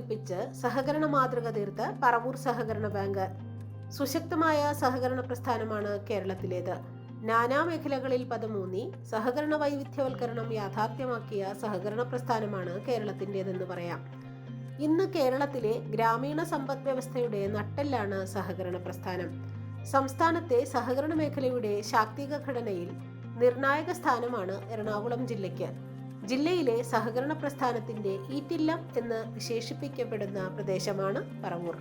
പതിപ്പിച്ച് സഹകരണ മാതൃക തീർത്ത് പറവൂർ സഹകരണ ബാങ്ക്. സുശക്തമായ സഹകരണ പ്രസ്ഥാനമാണ് കേരളത്തിലേത്. നാനാ മേഖലകളിൽ പദമൂന്നി സഹകരണ വൈവിധ്യവൽക്കരണം യാഥാർത്ഥ്യമാക്കിയ സഹകരണ പ്രസ്ഥാനമാണ് കേരളത്തിന്റെതെന്ന് പറയാം. ഇന്ന് കേരളത്തിലെ ഗ്രാമീണ സമ്പദ് വ്യവസ്ഥയുടെ നട്ടെല്ലാണ് സഹകരണ പ്രസ്ഥാനം. സംസ്ഥാനത്തെ സഹകരണ മേഖലയുടെ ശാക്തിക ഘടനയിൽ നിർണായക സ്ഥാനമാണ് എറണാകുളം ജില്ലയ്ക്ക്. ജില്ലയിലെ സഹകരണ പ്രസ്ഥാനത്തിന്റെ ഈറ്റില്ലം എന്ന് വിശേഷിപ്പിക്കപ്പെടുന്ന പ്രദേശമാണ് പറവൂർ.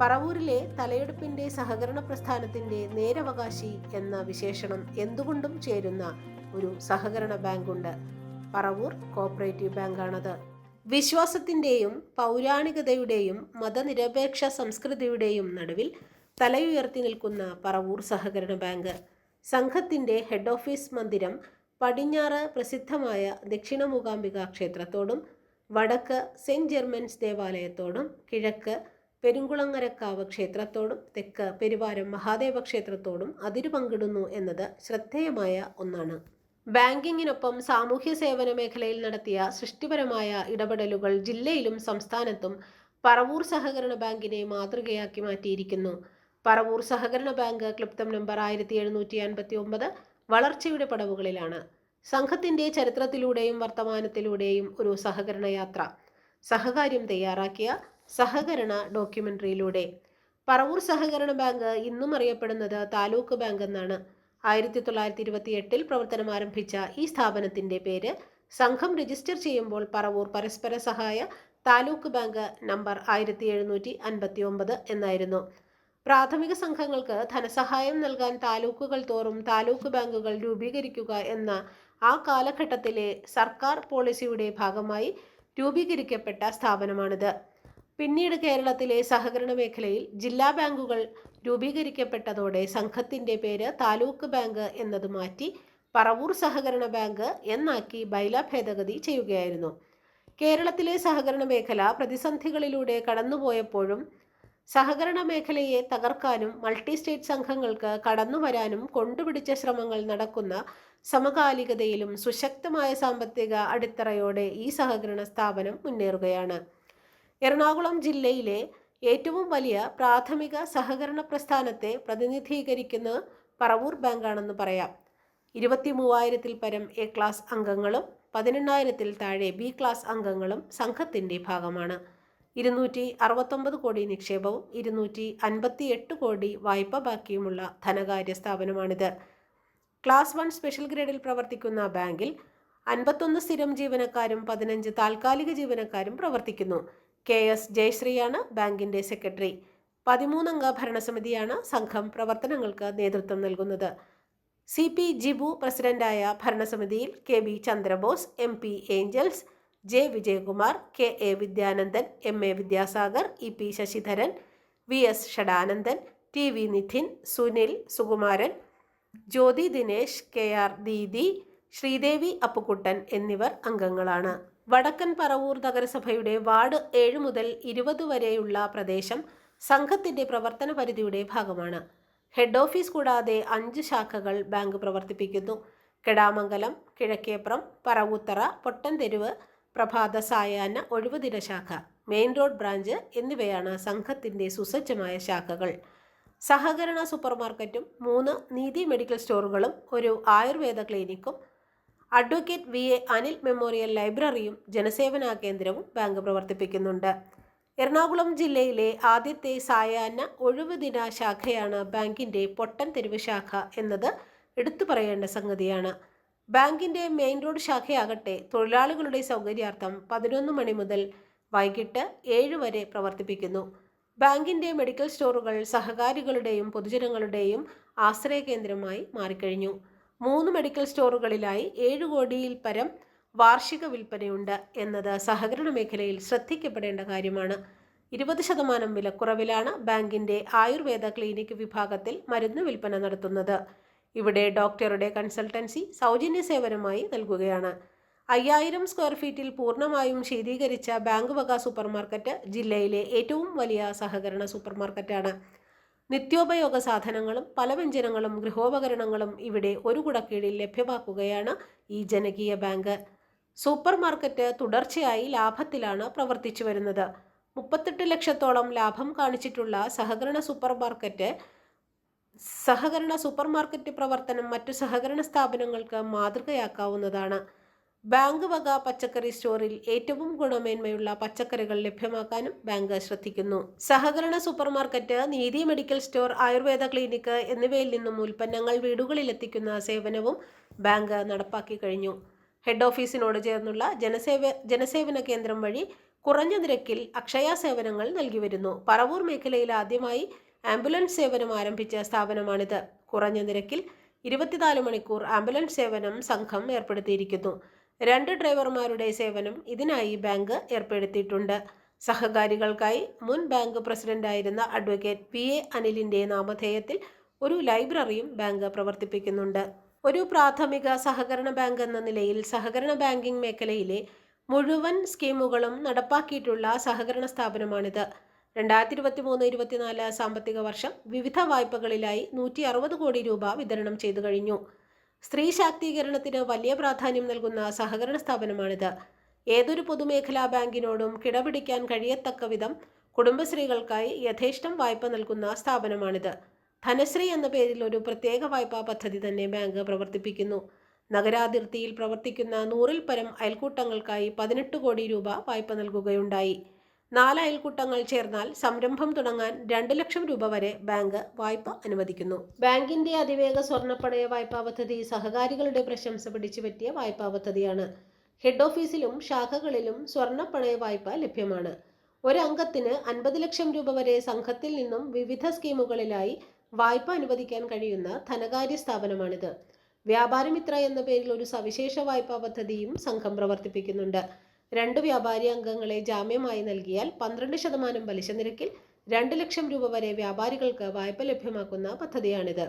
പറവൂരിലെ തലയെടുപ്പിന്റെ സഹകരണ പ്രസ്ഥാനത്തിന്റെ നേരവകാശി എന്ന വിശേഷണം എന്തുകൊണ്ടും ചേരുന്ന ഒരു സഹകരണ ബാങ്കുണ്ട്. പറവൂർ കോപ്പറേറ്റീവ് ബാങ്കാണത്. വിശ്വാസത്തിന്റെയും പൗരാണികതയുടെയും മതനിരപേക്ഷ സംസ്കൃതിയുടെയും നടുവിൽ തലയുയർത്തി നിൽക്കുന്ന പറവൂർ സഹകരണ ബാങ്ക്. സംഘത്തിന്റെ ഹെഡ് ഓഫീസ് മന്ദിരം പടിഞ്ഞാറ് പ്രസിദ്ധമായ ദക്ഷിണ മൂകാംബിക ക്ഷേത്രത്തോടും വടക്ക് സെന്റ് ജെർമൻസ് ദേവാലയത്തോടും കിഴക്ക് പെരുങ്കുളങ്ങരക്കാവ് ക്ഷേത്രത്തോടും തെക്ക് പെരുവാരം മഹാദേവ ക്ഷേത്രത്തോടും അതിരു പങ്കിടുന്നു എന്നത് ശ്രദ്ധേയമായ ഒന്നാണ്. ബാങ്കിങ്ങിനൊപ്പം സാമൂഹ്യ സേവന മേഖലയിൽ നടത്തിയ സൃഷ്ടിപരമായ ഇടപെടലുകൾ ജില്ലയിലും സംസ്ഥാനത്തും പറവൂർ സഹകരണ ബാങ്കിനെ മാതൃകയാക്കി മാറ്റിയിരിക്കുന്നു. പറവൂർ സഹകരണ ബാങ്ക് ക്ലിപ്തം നമ്പർ ആയിരത്തി എഴുന്നൂറ്റി അൻപത്തി ഒമ്പത് വളർച്ചയുടെ പടവുകളിലാണ്. സംഘത്തിന്റെ ചരിത്രത്തിലൂടെയും വർത്തമാനത്തിലൂടെയും ഒരു സഹകരണ യാത്ര. സഹകാര്യം തയ്യാറാക്കിയ സഹകരണ ഡോക്യുമെന്ററിയിലൂടെ പറവൂർ സഹകരണ ബാങ്ക് ഇന്നും അറിയപ്പെടുന്നത് താലൂക്ക് ബാങ്ക് എന്നാണ്. ആയിരത്തി തൊള്ളായിരത്തി ഇരുപത്തി എട്ടിൽ പ്രവർത്തനം ആരംഭിച്ച ഈ സ്ഥാപനത്തിന്റെ പേര് സംഘം രജിസ്റ്റർ ചെയ്യുമ്പോൾ പറവൂർ പരസ്പര സഹായ താലൂക്ക് ബാങ്ക് നമ്പർ ആയിരത്തി എഴുന്നൂറ്റി അൻപത്തി ഒമ്പത് എന്നായിരുന്നു. പ്രാഥമിക സംഘങ്ങൾക്ക് ധനസഹായം നൽകാൻ താലൂക്കുകൾ തോറും താലൂക്ക് ബാങ്കുകൾ രൂപീകരിക്കുക എന്ന ആ കാലഘട്ടത്തിലെ സർക്കാർ പോളിസിയുടെ ഭാഗമായി രൂപീകരിക്കപ്പെട്ട സ്ഥാപനമാണിത്. പിന്നീട് കേരളത്തിലെ സഹകരണ മേഖലയിൽ ജില്ലാ ബാങ്കുകൾ രൂപീകരിക്കപ്പെട്ടതോടെ സംഘത്തിന്റെ പേര് താലൂക്ക് ബാങ്ക് എന്നത് മാറ്റി പറവൂർ സഹകരണ ബാങ്ക് എന്നാക്കി ബൈല ഭേദഗതി ചെയ്യുകയായിരുന്നു. കേരളത്തിലെ സഹകരണ മേഖല പ്രതിസന്ധികളിലൂടെ കടന്നുപോയപ്പോഴും സഹകരണ മേഖലയെ തകർക്കാനും മൾട്ടി സ്റ്റേറ്റ് സംഘങ്ങൾക്ക് കടന്നുവരാനും കൊണ്ടുപിടിച്ച ശ്രമങ്ങൾ നടക്കുന്ന സമകാലികതയിലും സുശക്തമായ സാമ്പത്തിക അടിത്തറയോടെ ഈ സഹകരണ സ്ഥാപനം മുന്നേറുകയാണ്. എറണാകുളം ജില്ലയിലെ ഏറ്റവും വലിയ പ്രാഥമിക സഹകരണ പ്രസ്ഥാനത്തെ പ്രതിനിധീകരിക്കുന്ന പറവൂർ ബാങ്കാണെന്ന് പറയാം. ഇരുപത്തി മൂവായിരത്തിൽ പരം എ ക്ലാസ് അംഗങ്ങളും പതിനെണ്ണായിരത്തിൽ താഴെ ബി ക്ലാസ് അംഗങ്ങളും സംഘത്തിന്റെ ഭാഗമാണ്. ഇരുന്നൂറ്റി അറുപത്തൊമ്പത് കോടി നിക്ഷേപവും ഇരുന്നൂറ്റി അൻപത്തി എട്ട് കോടി വായ്പ ബാക്കിയുമുള്ള ധനകാര്യ സ്ഥാപനമാണിത്. ക്ലാസ് വൺ സ്പെഷ്യൽ ഗ്രേഡിൽ പ്രവർത്തിക്കുന്ന ബാങ്കിൽ അൻപത്തൊന്ന് സ്ഥിരം ജീവനക്കാരും പതിനഞ്ച് താൽക്കാലിക ജീവനക്കാരും പ്രവർത്തിക്കുന്നു. കെ എസ് ജയശ്രീയാണ് ബാങ്കിന്റെ സെക്രട്ടറി. പതിമൂന്നംഗ ഭരണസമിതിയാണ് സംഘം പ്രവർത്തനങ്ങൾക്ക് നേതൃത്വം നൽകുന്നത്. സി പി ജിബു പ്രസിഡന്റായ ഭരണസമിതിയിൽ K B Chandrabose M P Angels J Vijayakumar K A Vidyanandan M A Vidyasagar E P Sasidharan V S Shadanandan T V Nidhin Sunil Sukumaran Jyothi Dinesh K R Didi Sreedevi Appukuttan എന്നിവർ അംഗങ്ങളാണ്. വടക്കൻ പറവൂർ നഗരസഭയുടെ ward ഏഴ് മുതൽ ഇരുപത് വരെയുള്ള പ്രദേശം സംഘത്തിന്റെ പ്രവർത്തന പരിധിയുടെ ഭാഗമാണ്. ഹെഡ് ഓഫീസ് കൂടാതെ അഞ്ച് ശാഖകൾ ബാങ്ക് പ്രവർത്തിപ്പിക്കുന്നു. കെടാമംഗലം കിഴക്കേപ്രം പറവൂത്തറ പൊട്ടൻതെരുവ് പ്രഭാത സായാഹ്ന ഒഴിവുദിന ശാഖ മെയിൻ റോഡ് ബ്രാഞ്ച് എന്നിവയാണ് സംഘത്തിന്റെ സുസജ്ജമായ ശാഖകൾ. സഹകരണ സൂപ്പർമാർക്കറ്റും മൂന്ന് നീതി മെഡിക്കൽ സ്റ്റോറുകളും ഒരു Ayurveda ക്ലിനിക്കും advocate V A Anil memorial ലൈബ്രറിയും ജനസേവനാ കേന്ദ്രവും ബാങ്ക് പ്രവർത്തിപ്പിക്കുന്നുണ്ട്. എറണാകുളം ജില്ലയിലെ ആദ്യത്തെ സായാഹ്ന ഒഴിവുദിന ശാഖയാണ് ബാങ്കിന്റെ പൊട്ടൻ തെരുവ് ശാഖ എന്നത് എടുത്തു പറയേണ്ട സംഗതിയാണ്. ബാങ്കിന്റെ മെയിൻ റോഡ് ശാഖയാകട്ടെ തൊഴിലാളികളുടെ സൗകര്യാർത്ഥം പതിനൊന്ന് മണി മുതൽ വൈകിട്ട് ഏഴ് വരെ പ്രവർത്തിപ്പിക്കുന്നു. ബാങ്കിന്റെ മെഡിക്കൽ സ്റ്റോറുകൾ സഹകാരികളുടെയും പൊതുജനങ്ങളുടെയും ആശ്രയ കേന്ദ്രമായി മാറിക്കഴിഞ്ഞു. മൂന്ന് മെഡിക്കൽ സ്റ്റോറുകളിലായി ഏഴ് കോടിയിൽ പരം വാർഷിക വിൽപ്പനയുണ്ട് എന്നത് സഹകരണ മേഖലയിൽ ശ്രദ്ധിക്കപ്പെടേണ്ട കാര്യമാണ്. ഇരുപത് ശതമാനം വിലക്കുറവിലാണ് ബാങ്കിന്റെ ആയുർവേദ ക്ലിനിക് വിഭാഗത്തിൽ മരുന്ന് വിൽപ്പന നടത്തുന്നത്. ഇവിടെ ഡോക്ടറുടെ കൺസൾട്ടൻസി സൗജന്യ സേവനമായി നൽകുകയാണ്. അയ്യായിരം സ്ക്വയർ ഫീറ്റിൽ പൂർണമായും ശീതീകരിച്ച ബാങ്ക് വക സൂപ്പർമാർക്കറ്റ് ജില്ലയിലെ ഏറ്റവും വലിയ സഹകരണ സൂപ്പർമാർക്കറ്റാണ്. നിത്യോപയോഗ സാധനങ്ങളും പല വ്യഞ്ജനങ്ങളും ഗൃഹോപകരണങ്ങളും ഇവിടെ ഒരു കുടക്കീഴിൽ ലഭ്യമാക്കുകയാണ് ഈ ജനകീയ ബാങ്ക്. സൂപ്പർ മാർക്കറ്റ് തുടർച്ചയായി ലാഭത്തിലാണ് പ്രവർത്തിച്ചു വരുന്നത് മുപ്പത്തെട്ട് ലക്ഷത്തോളം ലാഭം കാണിച്ചിട്ടുള്ള സഹകരണ സൂപ്പർ മാർക്കറ്റ് സഹകരണ സൂപ്പർ മാർക്കറ്റ് പ്രവർത്തനം മറ്റു സഹകരണ സ്ഥാപനങ്ങൾക്ക് മാതൃകയാക്കാവുന്നതാണ്. ബാങ്ക് വക പച്ചക്കറി സ്റ്റോറിൽ ഏറ്റവും ഗുണമേന്മയുള്ള പച്ചക്കറികൾ ലഭ്യമാക്കാനും ബാങ്ക് ശ്രദ്ധിക്കുന്നു. സഹകരണ super market Neethi medical store Ayurveda clinic എന്നിവയിൽ നിന്നും ഉൽപ്പന്നങ്ങൾ വീടുകളിൽ എത്തിക്കുന്ന സേവനവും ബാങ്ക് നടപ്പാക്കി കഴിഞ്ഞു. ഹെഡ് ഓഫീസിനോട് ചേർന്നുള്ള ജനസേവ ജനസേവന കേന്ദ്രം വഴി കുറഞ്ഞ നിരക്കിൽ അക്ഷയ സേവനങ്ങൾ നൽകി വരുന്നു. പറവൂർ മേഖലയിൽ ആദ്യമായി ആംബുലൻസ് സേവനം ആരംഭിച്ച സ്ഥാപനമാണിത്. കുറഞ്ഞ നിരക്കിൽ ഇരുപത്തിനാല് മണിക്കൂർ ആംബുലൻസ് സേവനം സംഘം ഏർപ്പെടുത്തിയിരിക്കുന്നു. രണ്ട് ഡ്രൈവർമാരുടെ സേവനം ഇതിനായി ബാങ്ക് ഏർപ്പെടുത്തിയിട്ടുണ്ട്. സഹകാരികൾക്കായി മുൻ ബാങ്ക് പ്രസിഡന്റായിരുന്ന അഡ്വക്കേറ്റ് പി എ അനിലിന്റെ നാമധേയത്തിൽ ഒരു ലൈബ്രറിയും ബാങ്ക് പ്രവർത്തിപ്പിക്കുന്നുണ്ട്. ഒരു പ്രാഥമിക സഹകരണ ബാങ്ക് എന്ന നിലയിൽ സഹകരണ ബാങ്കിംഗ് മേഖലയിലെ മുഴുവൻ സ്കീമുകളും നടപ്പാക്കിയിട്ടുള്ള സഹകരണ സ്ഥാപനമാണിത്. രണ്ടായിരത്തി ഇരുപത്തി മൂന്ന് ഇരുപത്തിനാല് സാമ്പത്തിക വർഷം വിവിധ വായ്പകളിലായി നൂറ്റി അറുപത് കോടി രൂപ വിതരണം ചെയ്തു കഴിഞ്ഞു. സ്ത്രീ ശാക്തീകരണത്തിന് വലിയ പ്രാധാന്യം നൽകുന്ന സഹകരണ സ്ഥാപനമാണിത്. ഏതൊരു പൊതുമേഖലാ ബാങ്കിനോടും കിടപിടിക്കാൻ കഴിയത്തക്ക വിധം കുടുംബശ്രീകൾക്കായി യഥേഷ്ടം വായ്പ നൽകുന്ന സ്ഥാപനമാണിത്. ധനശ്രീ എന്ന പേരിൽ ഒരു പ്രത്യേക വായ്പാ പദ്ധതി തന്നെ ബാങ്ക് പ്രവർത്തിപ്പിക്കുന്നു. നഗരാതിർത്തിയിൽ പ്രവർത്തിക്കുന്ന നൂറിൽ പരം അയൽക്കൂട്ടങ്ങൾക്കായി പതിനെട്ട് കോടി രൂപ വായ്പ നൽകുകയുണ്ടായി. നാല് അയൽക്കൂട്ടങ്ങൾ ചേർന്നാൽ സംരംഭം തുടങ്ങാൻ രണ്ട് ലക്ഷം രൂപ വരെ ബാങ്ക് വായ്പ അനുവദിക്കുന്നു. ബാങ്കിന്റെ അതിവേഗ സ്വർണപ്പണയ വായ്പാ പദ്ധതി സഹകാരികളുടെ പ്രശംസ പിടിച്ചുപറ്റിയ വായ്പാ പദ്ധതിയാണ്. ഹെഡ് ഓഫീസിലും ശാഖകളിലും സ്വർണപ്പണയ വായ്പ ലഭ്യമാണ്. ഒരു അംഗത്തിന് അൻപത് ലക്ഷം രൂപ വരെ സംഘത്തിൽ നിന്നും വിവിധ സ്കീമുകളിലായി വായ്പ അനുവദിക്കാൻ കഴിയുന്ന ധനകാര്യ സ്ഥാപനമാണിത്. വ്യാപാരമിത്ര എന്ന പേരിൽ ഒരു സവിശേഷ വായ്പാ പദ്ധതിയും സംഘം പ്രവർത്തിപ്പിക്കുന്നുണ്ട്. രണ്ട് വ്യാപാരി അംഗങ്ങളെ ജാമ്യമായി നൽകിയാൽ പന്ത്രണ്ട് ശതമാനം പലിശ നിരക്കിൽ രണ്ട് ലക്ഷം രൂപ വരെ വ്യാപാരികൾക്ക് വായ്പ ലഭ്യമാക്കുന്ന പദ്ധതിയാണിത്.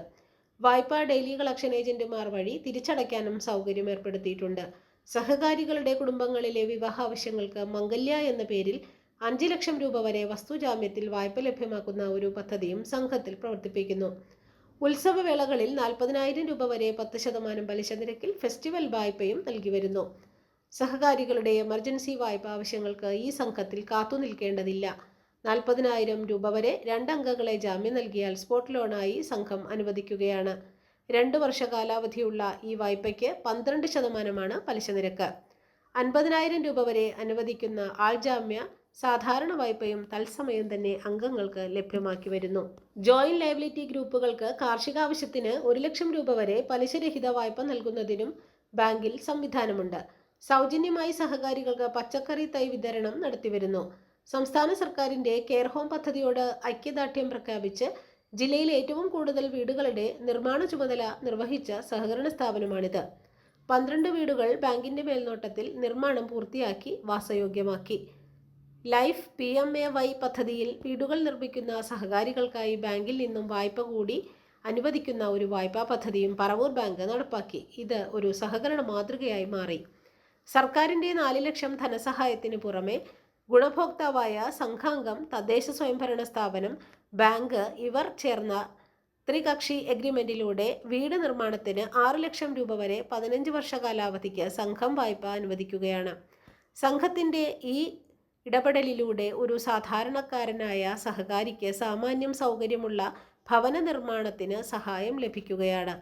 വായ്പ ഡെയിലി കളക്ഷൻ ഏജന്റുമാർ വഴി തിരിച്ചടയ്ക്കാനും സൗകര്യം ഏർപ്പെടുത്തിയിട്ടുണ്ട്. സഹകാരികളുടെ കുടുംബങ്ങളിലെ വിവാഹ ആവശ്യങ്ങൾക്ക് മംഗല്യ എന്ന പേരിൽ അഞ്ച് ലക്ഷം രൂപ വരെ വസ്തുജാമ്യത്തിൽ വായ്പ ലഭ്യമാക്കുന്ന ഒരു പദ്ധതിയും സംഘത്തിൽ പ്രവർത്തിപ്പിക്കുന്നു. ഉത്സവവേളകളിൽ നാൽപ്പതിനായിരം രൂപ വരെ പത്ത് ശതമാനം പലിശ നിരക്കിൽ ഫെസ്റ്റിവൽ വായ്പയും നൽകി വരുന്നു. സഹകാരികളുടെ എമർജൻസി വായ്പ ആവശ്യങ്ങൾക്ക് ഈ സംഘത്തിൽ കാത്തുനിൽക്കേണ്ടതില്ല നാൽപ്പതിനായിരം രൂപ വരെ രണ്ടംഗങ്ങളെ ജാമ്യം നൽകിയാൽ സ്പോട്ട് ലോണായി സംഘം അനുവദിക്കുകയാണ്. രണ്ട് വർഷ കാലാവധിയുള്ള ഈ വായ്പയ്ക്ക് പന്ത്രണ്ട് ശതമാനമാണ് പലിശ നിരക്ക്. അൻപതിനായിരം രൂപ വരെ അനുവദിക്കുന്ന ആൾജാമ്യ സാധാരണ വായ്പയും തത്സമയം തന്നെ അംഗങ്ങൾക്ക് ലഭ്യമാക്കി വരുന്നു. ജോയിന്റ് ലയബിലിറ്റി ഗ്രൂപ്പുകൾക്ക് കാർഷിക ആവശ്യത്തിന് ഒരു ലക്ഷം രൂപ വരെ പലിശരഹിത വായ്പ നൽകുന്നതിനും ബാങ്കിൽ സംവിധാനമുണ്ട്. സൗജന്യമായി സഹകാരികൾക്ക് പച്ചക്കറി തൈ വിതരണം നടത്തിവരുന്നു. സംസ്ഥാന സർക്കാരിന്റെ കെയർ ഹോം പദ്ധതിയോട് ഐക്യദാർഢ്യം പ്രഖ്യാപിച്ച് ജില്ലയിൽ ഏറ്റവും കൂടുതൽ വീടുകളുടെ നിർമ്മാണ ചുമതല നിർവഹിച്ച സഹകരണ സ്ഥാപനമാണിത്. പന്ത്രണ്ട് വീടുകൾ ബാങ്കിന്റെ മേൽനോട്ടത്തിൽ നിർമ്മാണം പൂർത്തിയാക്കി വാസയോഗ്യമാക്കി. Life P M A Y പദ്ധതിയിൽ വീടുകൾ നിർമ്മിക്കുന്ന സഹകാരികൾക്കായി ബാങ്കിൽ നിന്നും വായ്പ കൂടി അനുവദിക്കുന്ന ഒരു വായ്പാ പദ്ധതിയും പറവൂർ ബാങ്ക് നടപ്പാക്കി. ഇത് ഒരു സഹകരണ മാതൃകയായി മാറി. സർക്കാരിന്റെ നാല് ലക്ഷം ധനസഹായത്തിന് പുറമെ ഗുണഭോക്താവായ സംഘാംഗം തദ്ദേശ സ്വയംഭരണ സ്ഥാപനം ബാങ്ക് ഇവർ ചേർന്ന ത്രികക്ഷി എഗ്രിമെന്റിലൂടെ വീട് നിർമ്മാണത്തിന് ആറ് ലക്ഷം രൂപ വരെ പതിനഞ്ച് വർഷ കാലാവധിക്ക് സംഘം വായ്പ അനുവദിക്കുകയാണ്. സംഘത്തിന്റെ ഈ ഇടപെടലിലൂടെ ഒരു സാധാരണക്കാരനായ സഹകാരിക്ക് സാമാന്യം സൗകര്യമുള്ള ഭവന നിർമ്മാണത്തിന് സഹായം ലഭിക്കുകയാണ്.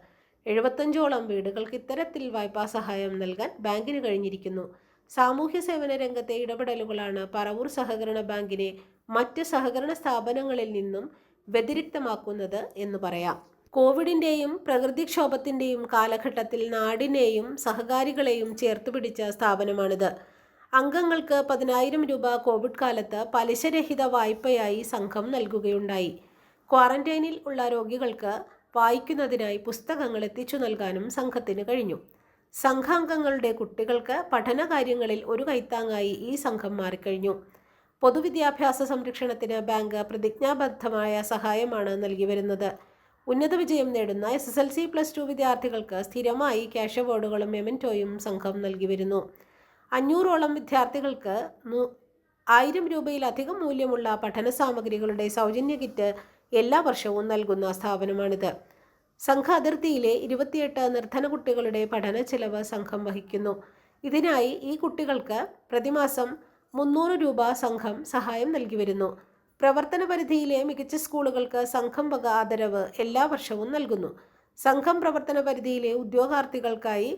എഴുപത്തഞ്ചോളം വീടുകൾക്ക് ഇത്തരത്തിൽ വായ്പാ സഹായം നൽകാൻ ബാങ്കിന് കഴിഞ്ഞിരിക്കുന്നു. സാമൂഹ്യ സേവന രംഗത്തെ ഇടപെടലുകളാണ് പറവൂർ സഹകരണ ബാങ്കിനെ മറ്റ് സഹകരണ സ്ഥാപനങ്ങളിൽ നിന്നും വ്യതിരിക്തമാക്കുന്നത് എന്ന് പറയാം. കോവിഡിന്റെയും പ്രകൃതിക്ഷോഭത്തിന്റെയും കാലഘട്ടത്തിൽ നാടിനെയും സഹകാരികളെയും ചേർത്ത് പിടിച്ച സ്ഥാപനമാണിത്. അംഗങ്ങൾക്ക് പതിനായിരം രൂപ കോവിഡ് കാലത്ത് പലിശരഹിത വായ്പയായി സംഘം നൽകുകയുണ്ടായി. ക്വാറന്റൈനിൽ ഉള്ള രോഗികൾക്ക് വായിക്കുന്നതിനായി പുസ്തകങ്ങൾ എത്തിച്ചു നൽകാനും സംഘത്തിന് കഴിഞ്ഞു. സംഘാംഗങ്ങളുടെ കുട്ടികൾക്ക് പഠനകാര്യങ്ങളിൽ ഒരു കൈത്താങ്ങായി ഈ സംഘം മാറിക്കഴിഞ്ഞു. പൊതുവിദ്യാഭ്യാസ സംരക്ഷണത്തിന് ബാങ്ക് പ്രതിജ്ഞാബദ്ധമായ സഹായമാണ് നൽകി വരുന്നത് ഉന്നത വിജയം നേടുന്ന S S L C plus two വിദ്യാർത്ഥികൾക്ക് സ്ഥിരമായി ക്യാഷ് അവാർഡുകളും മെമന്റോയും സംഘം നൽകി വരുന്നു അഞ്ഞൂറോളം വിദ്യാർത്ഥികൾക്ക് ആയിരം രൂപയിലധികം മൂല്യമുള്ള പഠന സാമഗ്രികളുടെ സൗജന്യ കിറ്റ് എല്ലാ വർഷവും നൽകുന്ന സ്ഥാപനമാണിത്. സംഘ അതിർത്തിയിലെ ഇരുപത്തിയെട്ട് നിർധന കുട്ടികളുടെ പഠന ചെലവ് സംഘം വഹിക്കുന്നു. ഇതിനായി ഈ കുട്ടികൾക്ക് പ്രതിമാസം മുന്നൂറ് രൂപ സംഘം സഹായം നൽകി വരുന്നു. പ്രവർത്തന പരിധിയിലെ മികച്ച സ്കൂളുകൾക്ക് സംഘം വക ആദരവ് എല്ലാ വർഷവും നൽകുന്നു. സംഘം പ്രവർത്തന പരിധിയിലെ ഉദ്യോഗാർത്ഥികൾക്കായി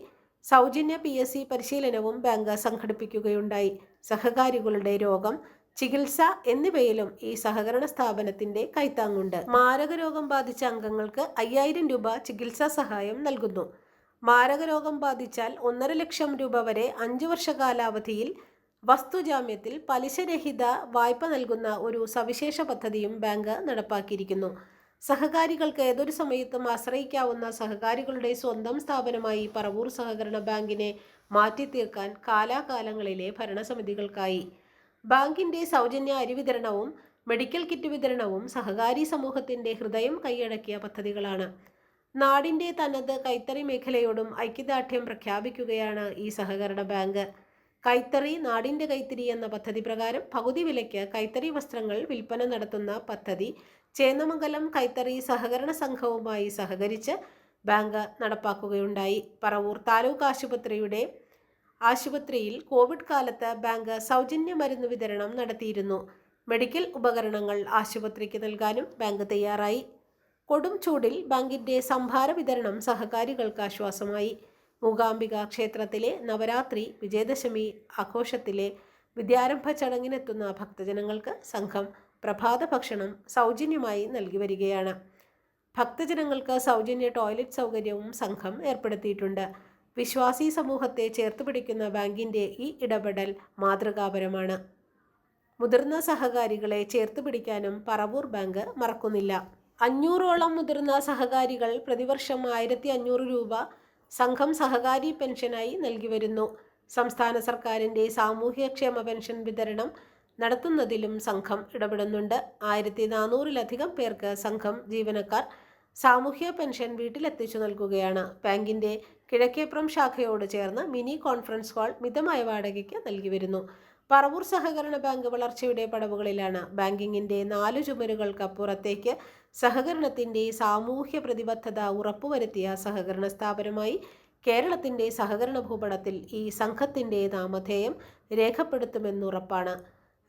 സൗജന്യ പി എസ് സി പരിശീലനവും ബാങ്ക് സംഘടിപ്പിക്കുകയുണ്ടായി. സഹകാരികളുടെ രോഗം ചികിത്സ എന്നിവയിലും ഈ സഹകരണ സ്ഥാപനത്തിന്റെ കൈത്താങ്ങുണ്ട്. മാരകരോഗം ബാധിച്ച അംഗങ്ങൾക്ക് അയ്യായിരം രൂപ ചികിത്സാ സഹായം നൽകുന്നു. മാരകരോഗം ബാധിച്ചാൽ ഒന്നര ലക്ഷം രൂപ വരെ അഞ്ചു വർഷ കാലാവധിയിൽ വസ്തുജാമ്യത്തിൽ പലിശരഹിത വായ്പ നൽകുന്ന ഒരു സവിശേഷ പദ്ധതിയും ബാങ്ക് നടപ്പാക്കിയിരിക്കുന്നു. സഹകാരികൾക്ക് ഏതൊരു സമയത്തും ആശ്രയിക്കാവുന്ന സഹകാരികളുടെ സ്വന്തം സ്ഥാപനമായി പറവൂർ സഹകരണ ബാങ്കിനെ മാറ്റിത്തീർക്കാൻ കാലാകാലങ്ങളിലെ ഭരണസമിതികൾക്കായി ബാങ്കിന്റെ സൗജന്യ അരി വിതരണവും മെഡിക്കൽ കിറ്റ് വിതരണവും സഹകാരി സമൂഹത്തിന്റെ ഹൃദയം കൈയടക്കിയ പദ്ധതികളാണ്. നാടിന്റെ തനത് കൈത്തറി മേഖലയോടും ഐക്യദാർഢ്യം പ്രഖ്യാപിക്കുകയാണ് ഈ സഹകരണ ബാങ്ക്. കൈത്തറി നാടിന്റെ കൈത്തിരി എന്ന പദ്ധതി പ്രകാരം പകുതി വിലയ്ക്ക് കൈത്തറി വസ്ത്രങ്ങൾ വിൽപ്പന നടത്തുന്ന പദ്ധതി ചേന്നമംഗലം കൈത്തറി സഹകരണ സംഘവുമായി സഹകരിച്ച് ബാങ്ക് നടപ്പാക്കുകയുണ്ടായി. പറവൂർ താലൂക്ക് ആശുപത്രിയുടെ ആശുപത്രിയിൽ കോവിഡ് കാലത്ത് ബാങ്ക് സൗജന്യ മരുന്ന് വിതരണം നടത്തിയിരുന്നു. മെഡിക്കൽ ഉപകരണങ്ങൾ ആശുപത്രിക്ക് നൽകാനും ബാങ്ക് തയ്യാറായി. കൊടും ചൂടിൽ ബാങ്കിന്റെ സംഭാര വിതരണം സഹകാരികൾക്ക് ആശ്വാസമായി. മൂകാംബിക ക്ഷേത്രത്തിലെ നവരാത്രി വിജയദശമി ആഘോഷത്തിലെ വിദ്യാരംഭ ചടങ്ങിനെത്തുന്ന ഭക്തജനങ്ങൾക്ക് സംഘം പ്രഭാത ഭക്ഷണം സൗജന്യമായി നൽകി വരികയാണ്. ഭക്തജനങ്ങൾക്ക് സൗജന്യ ടോയ്ലറ്റ് സൗകര്യവും സംഘം ഏർപ്പെടുത്തിയിട്ടുണ്ട്. വിശ്വാസി സമൂഹത്തെ ചേർത്ത് പിടിക്കുന്ന ബാങ്കിന്റെ ഈ ഇടപെടൽ മാതൃകാപരമാണ്. മുതിർന്ന സഹകാരികളെ ചേർത്ത് പിടിക്കാനും പറവൂർ ബാങ്ക് മറക്കുന്നില്ല. അഞ്ഞൂറോളം മുതിർന്ന സഹകാരികൾ പ്രതിവർഷം ആയിരത്തി അഞ്ഞൂറ് രൂപ സംഘം സഹകാരി പെൻഷനായി നൽകി വരുന്നു. സംസ്ഥാന സർക്കാരിന്റെ സാമൂഹ്യക്ഷേമ പെൻഷൻ വിതരണം നടത്തുന്നതിലും സംഘം ഇടപെടുന്നുണ്ട്. ആയിരത്തി നാനൂറിലധികം പേർക്ക് സംഘം ജീവനക്കാർ സാമൂഹ്യ പെൻഷൻ വീട്ടിലെത്തിച്ചു നൽകുകയാണ്. ബാങ്കിന്റെ കിഴക്കേപ്പുറം ശാഖയോട് ചേർന്ന് മിനി കോൺഫറൻസ് ഹാൾ മിതമായ വാടകയ്ക്ക് നൽകി വരുന്നു. പറവൂർ സഹകരണ ബാങ്ക് വളർച്ചയുടെ പടവുകളിലാണ്. ബാങ്കിങ്ങിന്റെ നാലു ചുമരുകൾക്കപ്പുറത്തേക്ക് സഹകരണത്തിന്റെ സാമൂഹ്യ പ്രതിബദ്ധത ഉറപ്പുവരുത്തിയ സഹകരണ സ്ഥാപനമായി കേരളത്തിന്റെ സഹകരണ ഭൂപടത്തിൽ ഈ സംഘത്തിന്റെ നാമധേയം രേഖപ്പെടുത്തുമെന്നുറപ്പാണ്.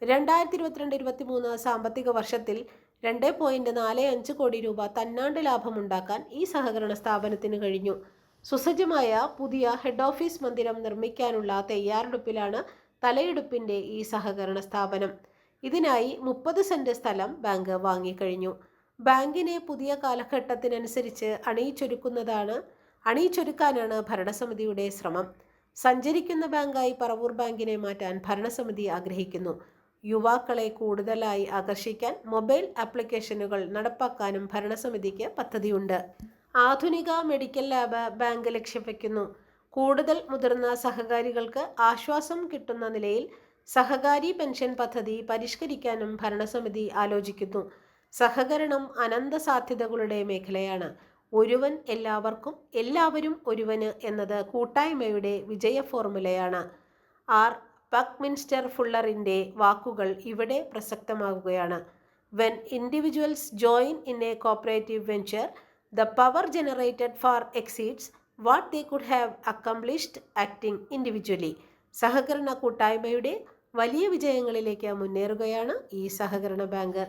രണ്ടായിരത്തി ഇരുപത്തിരണ്ട് ഇരുപത്തിമൂന്ന് സാമ്പത്തിക വർഷത്തിൽ രണ്ട് പോയിന്റ് നാല് അഞ്ച് കോടി രൂപ തന്നാണ്ട് ലാഭമുണ്ടാക്കാൻ ഈ സഹകരണ സ്ഥാപനത്തിന് കഴിഞ്ഞു. സുസജ്ജമായ പുതിയ ഹെഡ് ഓഫീസ് മന്ദിരം നിർമ്മിക്കാനുള്ള തയ്യാറെടുപ്പിലാണ് തലയെടുപ്പിന്റെ ഈ സഹകരണ സ്ഥാപനം. ഇതിനായി മുപ്പത് സെന്റ് സ്ഥലം ബാങ്ക് വാങ്ങിക്കഴിഞ്ഞു. ബാങ്കിനെ പുതിയ കാലഘട്ടത്തിനനുസരിച്ച് അണിയിച്ചൊരുക്കുന്നതാണ് അണിയിച്ചൊരുക്കാനാണ് ഭരണസമിതിയുടെ ശ്രമം. സഞ്ചരിക്കുന്ന ബാങ്കായി പറവൂർ ബാങ്കിനെ മാറ്റാൻ ഭരണസമിതി ആഗ്രഹിക്കുന്നു. യുവാക്കളെ കൂടുതലായി ആകർഷിക്കാൻ മൊബൈൽ ആപ്ലിക്കേഷനുകൾ നടപ്പാക്കാനും ഭരണസമിതിക്ക് പദ്ധതിയുണ്ട്. ആധുനിക മെഡിക്കൽ ലാബ് ബാങ്ക് ലക്ഷ്യം വയ്ക്കുന്നു. കൂടുതൽ മുതിർന്ന സഹകാരികൾക്ക് ആശ്വാസം കിട്ടുന്ന നിലയിൽ സഹകാരി പെൻഷൻ പദ്ധതി പരിഷ്കരിക്കാനും ഭരണസമിതി ആലോചിക്കുന്നു. സഹകരണം അനന്ത സാധ്യതകളുടെ മേഖലയാണ്. ഒരുവൻ എല്ലാവർക്കും എല്ലാവരും ഒരുവന് എന്നത് കൂട്ടായ്മയുടെ വിജയ ഫോർമുലയാണ്. ആർ. ബക്മിൻസ്റ്റർ ഫുള്ളറിന്റെ വാക്കുകൾ ഇവിടെ പ്രസക്തമാകുകയാണ്. When individuals join in a cooperative venture the power generated far exceeds what they could have accomplished acting individually സഹകരണ കൂട്ടായ്മയുടെ വലിയ വിജയങ്ങളിലേക്ക് മുന്നേറുകയാണ് ഈ സഹകരണ ബാങ്ക്.